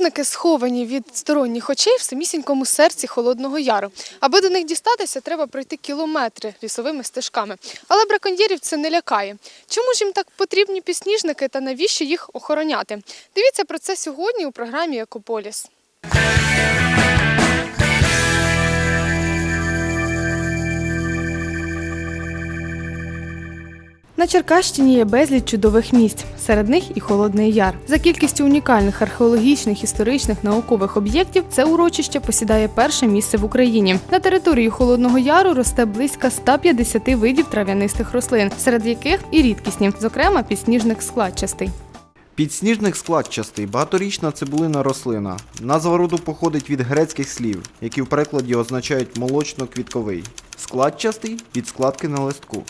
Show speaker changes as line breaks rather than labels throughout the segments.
Підсніжники сховані від сторонніх очей в самісінькому серці Холодного Яру. Аби до них дістатися, треба пройти кілометри лісовими стежками. Але браконьєрів це не лякає. Чому ж їм так потрібні пісніжники та навіщо їх охороняти? Дивіться про це сьогодні у програмі Екополіс. На Черкащині є безліч чудових місць, серед них і Холодний Яр. За кількістю унікальних археологічних, історичних, наукових об'єктів це урочище посідає перше місце в Україні. На території Холодного Яру росте близько 150 видів трав'янистих рослин, серед яких і рідкісні, зокрема підсніжник складчастий.
Підсніжник складчастий, багаторічна цибулина рослина. Назва роду походить від грецьких слів, які в перекладі означають молочно-квітковий. Складчастий від складки на листку.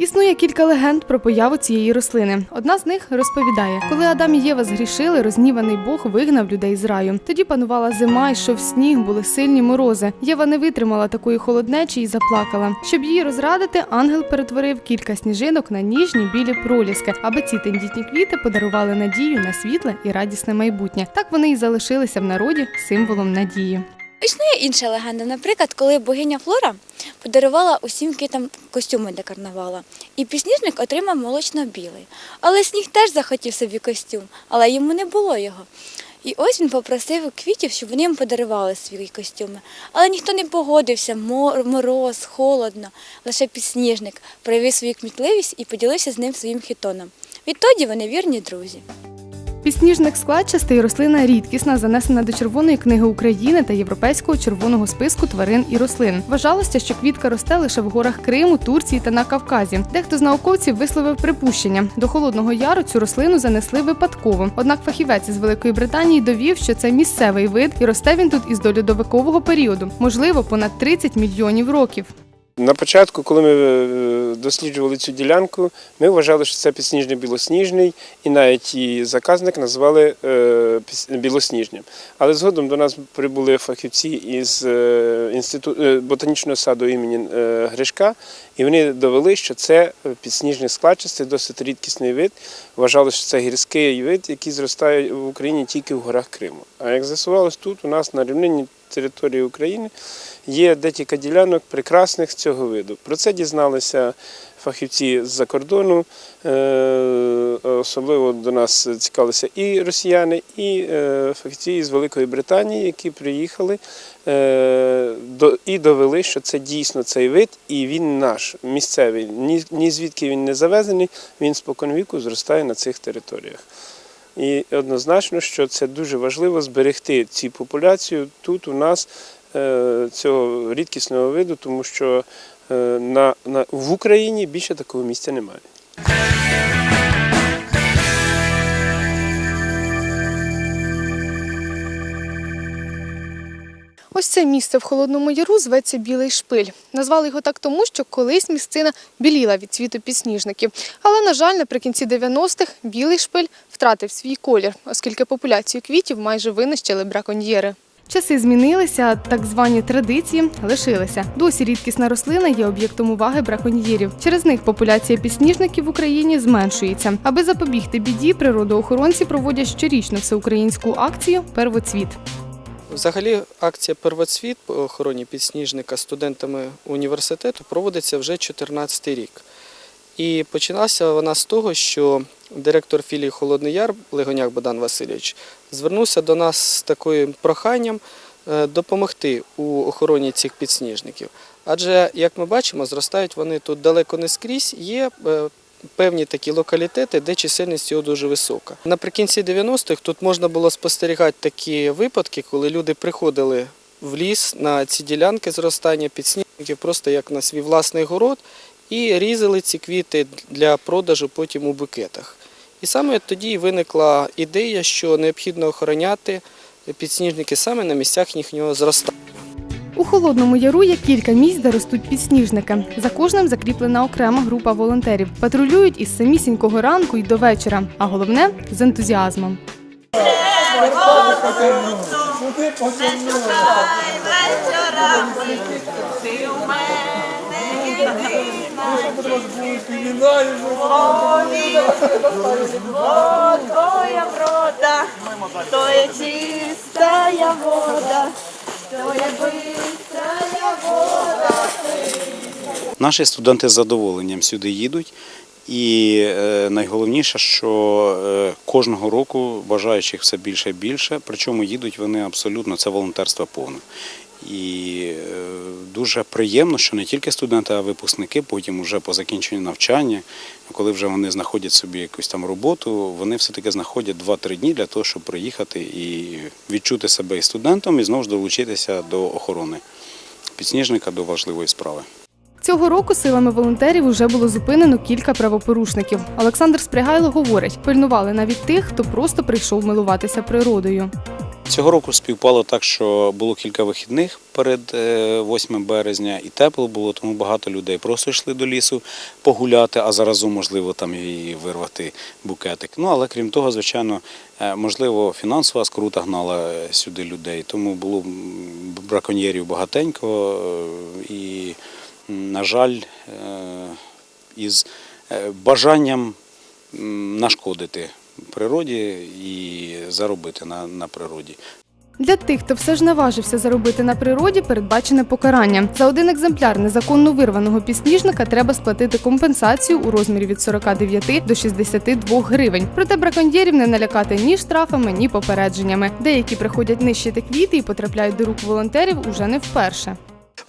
Існує кілька легенд про появу цієї рослини. Одна з них розповідає, коли Адам і Єва згрішили, розніваний Бог вигнав людей з раю. Тоді панувала зима, йшов сніг, були сильні морози. Єва не витримала такої холоднечі і заплакала. Щоб її розрадити, ангел перетворив кілька сніжинок на ніжні білі проліски, аби ці тендітні квіти подарували надію на світле і радісне майбутнє. Так вони і залишилися в народі символом надії.
Існує інша легенда, наприклад, коли богиня Флора подарувала усім квітам костюми для карнавала, і пісніжник отримав молочно-білий. Але сніг теж захотів собі костюм, але йому не було його. І ось він попросив квітів, щоб вони йому подарували свої костюми. Але ніхто не погодився, мор- мороз, холодно. Лише підсніжник проявив свою кмітливість і поділився з ним своїм хітоном. Відтоді вони вірні друзі.
Підсніжник складчастий рослина рідкісна, занесена до Червоної книги України та Європейського червоного списку тварин і рослин. Вважалося, що квітка росте лише в горах Криму, Турції та на Кавказі. Дехто з науковців висловив припущення. До холодного яру цю рослину занесли випадково. Однак фахівець із Великої Британії довів, що це місцевий вид, і росте він тут із дольодовикового періоду, можливо, понад 30 мільйонів років.
На початку, коли ми е, досліджували цю ділянку, ми вважали, що це підсніжний білосніжний, і навіть і заказник назвали е, білосніжним. Але згодом до нас прибули фахівці із е, інституту ботанічного саду імені Гришка, і вони довели, що це підсніжний складчастий, досить рідкісний вид. Вважали, що це гірський вид, який зростає в Україні тільки в горах Криму. А як з'ясувалось, тут у нас на рівнині території України є декілька ділянок прекрасних цього виду. Про це дізналися фахівці з-за кордону. Е, Особливо до нас цікавилися і росіяни, і е, фахівці з Великої Британії, які приїхали е, і довели, що це дійсно цей вид, і він наш, місцевий. Ні, ні звідки він не завезений, він споконвіку зростає на цих територіях. І однозначно, що це дуже важливо зберегти цю популяцію тут у нас е, цього рідкісного виду, тому що е, на, на, в Україні більше такого місця немає.
Ось це місце в Холодному Яру зветься Білий Шпиль. Назвали його так тому, що колись місцина біліла від цвіту підсніжників. Але, на жаль, наприкінці 90-х Білий Шпиль втратив свій колір, оскільки популяцію квітів майже винищили браконьєри. Часи змінилися, так звані традиції лишилися. Досі рідкісна рослина є об'єктом уваги браконьєрів. Через них популяція підсніжників в Україні зменшується. Аби запобігти біді, природоохоронці проводять щорічну всеукраїнську акцію Первоцвіт.
Взагалі, акція Первоцвіт по охороні підсніжника студентами університету проводиться вже 14 рік. І починалася вона з того, що директор філії Холодний Яр Легоняк Богдан Васильович звернувся до нас з таким проханням е, допомогти у охороні цих підсніжників. Адже, як ми бачимо, зростають вони тут далеко не скрізь, є е, певні такі локалітети, де чисельність його дуже висока. Наприкінці 90-х тут можна було спостерігати такі випадки, коли люди приходили в ліс на ці ділянки зростання підсніжників, просто як на свій власний город, і різали ці квіти для продажу потім у букетах. І саме тоді виникла ідея, що необхідно охороняти підсніжники саме на місцях їхнього зростання.
У Холодному Яру є кілька місць, де ростуть підсніжники. За кожним закріплена окрема група волонтерів. Патрулюють із самісінького ранку й до вечора, а головне з ентузіазмом.
Твоя врода, то чистая вода,
Наші студенти з задоволенням сюди їдуть. І е, найголовніше, що е, кожного року бажаючих все більше і більше, причому їдуть вони абсолютно це волонтерство повне. І е, дуже приємно, що не тільки студенти, а випускники потім, уже по закінченню навчання, коли вже вони знаходять собі якусь там роботу, вони все-таки знаходять 2-3 дні для того, щоб приїхати і відчути себе і студентом, і знову ж долучитися до охорони підсніжника, до важливої справи.
Цього року силами волонтерів уже було зупинено кілька правопорушників. Олександр Спрягайло говорить, пильнували навіть тих, хто просто прийшов милуватися природою.
Цього року співпало так, що було кілька вихідних перед е, 8 березня, і тепло було, тому багато людей просто йшли до лісу погуляти, а заразом, можливо, там і вирвати букетик. Ну, але крім того, звичайно, е, можливо, фінансова скрута гнала е, сюди людей, тому було браконьєрів багатенько, е, і, на жаль, е, із е, бажанням нашкодити природі і заробити на, на природі.
Для тих, хто все ж наважився заробити на природі, передбачене покарання. За один екземпляр незаконно вирваного підсніжника треба сплатити компенсацію у розмірі від 49 до 62 гривень. Проте браконьєрів не налякати ні штрафами, ні попередженнями. Деякі приходять нищити квіти і потрапляють до рук волонтерів уже не вперше.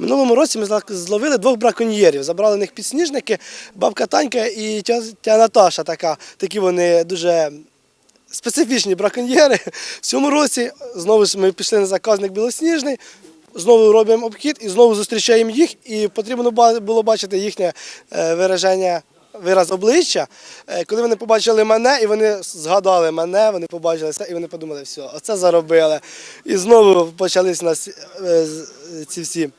Минулому році ми зловили двох браконьєрів. Забрали в них підсніжники, бабка Танька і тя, Наташа така. Такі вони дуже специфічні браконьєри. В цьому році знову ж ми пішли на заказник білосніжний. Знову робимо обхід і знову зустрічаємо їх. І потрібно було бачити їхнє е, вираження, вираз обличчя. Е, Коли вони побачили мене, і вони згадали мене, вони побачили це, і вони подумали, все, оце заробили. І знову почались у нас е, ці всі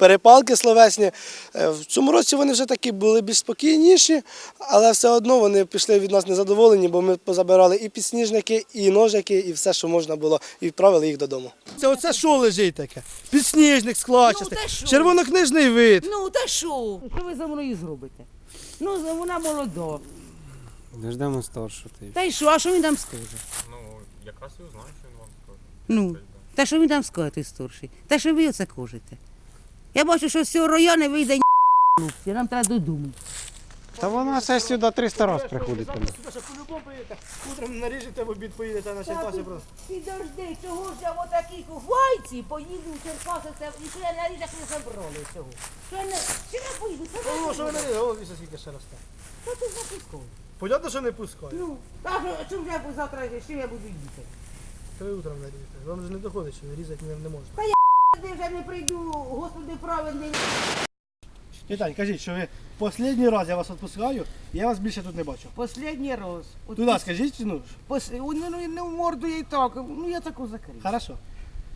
перепалки словесні. Е, В цьому році вони вже такі були більш спокійніші, але все одно вони пішли від нас незадоволені, бо ми позабирали і підсніжники, і ножики, і все, що можна було, і відправили їх додому. Це оце що лежить таке? Підсніжник складчастий,
Ну,
червонокнижний вид.
Ну, та що? Що ви за мною зробите? Ну, вона молода.
Дождемо старшу.
Та й що, а що він там скаже?
Ну, якраз і узнаю, що він вам скаже.
Ну, та що він там скаже, той старший? Та що ви оце кажете? Я бачу, що з цього району вийде ні хлопці, нам треба додому.
Та вона все сюди 300 разів приходить.
Що по-любому поїдете, утром наріжете, в обід поїдете на Черкаси просто.
Підожди, чого ж я в отакій кувайці поїду в Черкаси, це, і що я на ріжах не забрали цього? Що я не, що я поїду? Це
О, що ви наріжете, о, віса скільки ще росте.
Та ти запускай.
Понятно, що не пускаю.
Ну, та що, чим я завтра, з чим я буду їхати?
То ви утром наріжете. Вам вже не доходить, що різати не, не можна.
Я вже не прийду, Господи, праведний.
Віталь, кажіть, що ви останній раз я вас відпускаю, я вас більше тут не бачу.
Последній раз. От
Туди скажіть, ну,
Пос... Ну, ну, не в морду я і так, ну я таку закрив.
хорошо.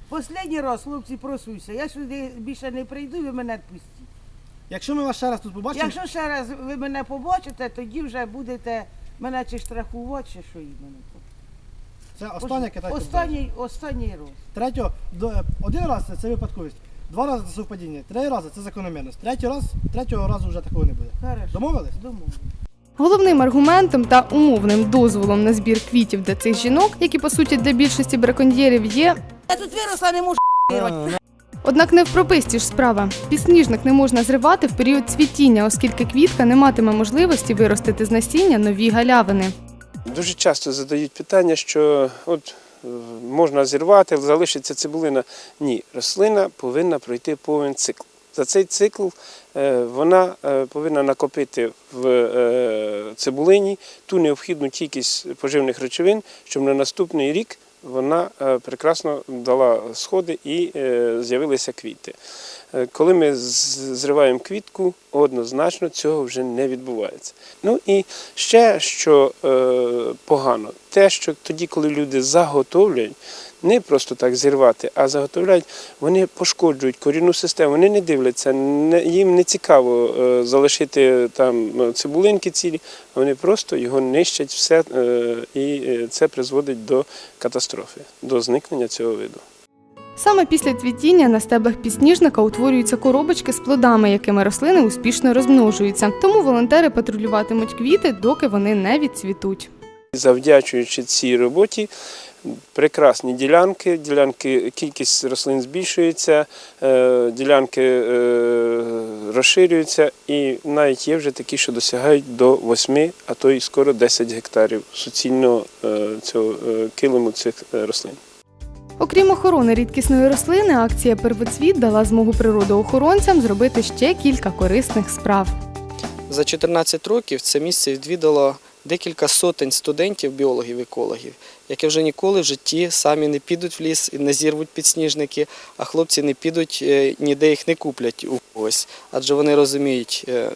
Последній раз, хлопці, просуйся. Я сюди більше не прийду, ви мене відпустіть.
Якщо ми вас ще раз тут побачимо,
Якщо ще раз ви мене побачите, тоді вже будете мене чи штрафувати, чи що іменно.
Це останнє китайське.
Останній, останній раз.
До, е, один раз це, випадковість, два рази це совпадіння, три рази це закономірність. Третій раз, третього разу вже такого не буде.
Хорошо.
Домовились?
Домовились.
Головним аргументом та умовним дозволом на збір квітів для цих жінок, які по суті для більшості браконьєрів є.
Я тут виросла, не можу.
Однак не в прописці ж справа. Підсніжник не можна зривати в період цвітіння, оскільки квітка не матиме можливості виростити з насіння нові галявини.
Дуже часто задають питання, що от можна зірвати, залишиться цибулина. Ні, рослина повинна пройти повен цикл. За цей цикл е, вона е, повинна накопити в е, цибулині ту необхідну кількість поживних речовин, щоб на наступний рік вона прекрасно дала сходи і з'явилися квіти. Е, Коли ми зриваємо квітку, однозначно цього вже не відбувається. Ну і ще що е, погано, те, що тоді, коли люди заготовлюють, не просто так зірвати, а заготовляють, вони пошкоджують корінну систему, вони не дивляться, їм не цікаво е, залишити там цибулинки цілі, вони просто його нищать все, і це призводить до катастрофи, до зникнення цього виду.
Саме після цвітіння на стеблах підсніжника утворюються коробочки з плодами, якими рослини успішно розмножуються. Тому волонтери патрулюватимуть квіти, доки вони не відцвітуть.
Завдячуючи цій роботі, прекрасні ділянки, ділянки, кількість рослин збільшується, е, ділянки е, розширюються і навіть є вже такі, що досягають до 8, а то й скоро 10 гектарів суцільного е, цього килиму цих рослин.
Окрім охорони рідкісної рослини, акція Первоцвіт дала змогу природоохоронцям зробити ще кілька корисних справ.
За 14 років це місце відвідало декілька сотень студентів, біологів, екологів, які вже ніколи в житті самі не підуть в ліс і не зірвуть підсніжники, а хлопці не підуть е, ніде їх не куплять у когось, адже вони розуміють е,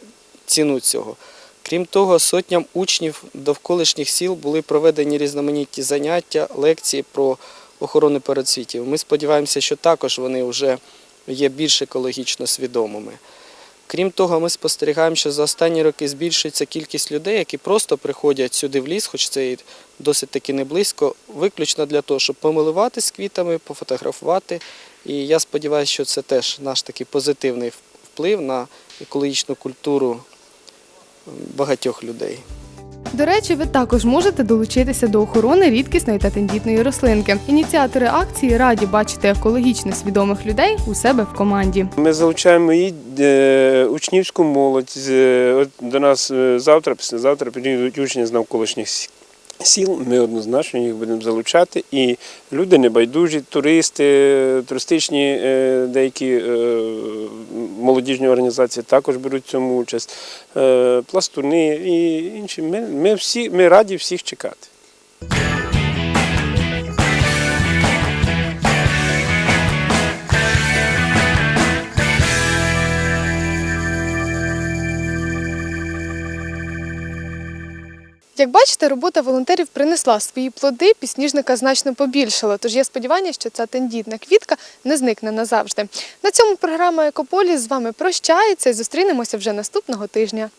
ціну цього. Крім того, сотням учнів довколишніх сіл були проведені різноманітні заняття, лекції про охорону передсвітів. Ми сподіваємося, що також вони вже є більш екологічно свідомими. Крім того, ми спостерігаємо, що за останні роки збільшується кількість людей, які просто приходять сюди в ліс, хоч це і досить таки не близько, виключно для того, щоб помилуватись квітами, пофотографувати. І я сподіваюся, що це теж наш такий позитивний вплив на екологічну культуру багатьох людей.
До речі, ви також можете долучитися до охорони рідкісної та тендітної рослинки. Ініціатори акції раді бачити екологічно свідомих людей у себе в команді.
Ми залучаємо і е, учнівську молодь. Е, до нас е, завтра, післязавтра підійдуть учні з навколишніх сіл. Ми однозначно їх будемо залучати. І люди небайдужі, туристи, туристичні е, деякі е, молодіжні організації також беруть в цьому участь. Е, Пластуни і інші. Ми, ми всі ми раді всіх чекати.
Як бачите, робота волонтерів принесла свої плоди, пісніжника значно побільшало. Тож є сподівання, що ця тендітна квітка не зникне назавжди. На цьому програма Екополіс з вами прощається і зустрінемося вже наступного тижня.